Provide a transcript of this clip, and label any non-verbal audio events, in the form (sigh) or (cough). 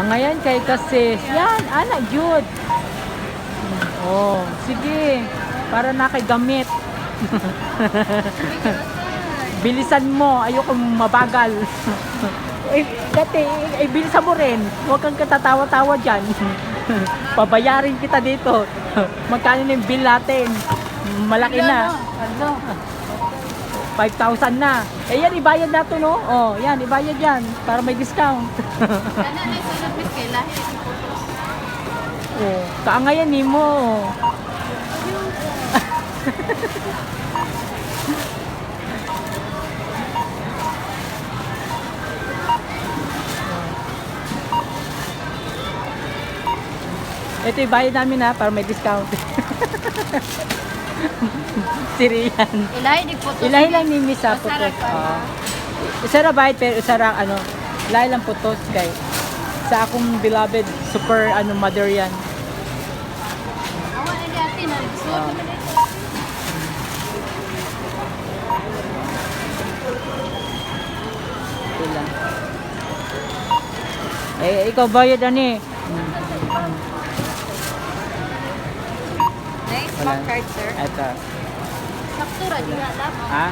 Ang ngayon kay kasi, yan, ana, good. Oh, sige. Para na kay gamit. (laughs) Bilisan mo, ayoko mabagal. (laughs) eh, dati, eh, bilisan mo rin. Huwag kang katatawa-tawa dyan. (laughs) Pabayarin kita dito. Magkano na yung bill natin? Malaki na. Ano? 5,000 na. Eh yan, ibayad na to, no? Oh, yan, ibayad yan. Para may discount. Ano na kay lahi. (laughs) oh, kaangayan ni mo. (laughs) Ito ibayad namin na para may discount. (laughs) si Rian. Ilahi di po to. Ilahi lang ni Miss sa Masarap putos. pa. Oo. Isa ra bayad pero isa ra ano, ilahi lang putos kay sa akong beloved super ano mother yan. Awa na na. Suot Ah. mo dito. Ito. Eh, ikaw bayad ani. Nice bank card sir. Ito. Sakto ra di nga dapat. Ha?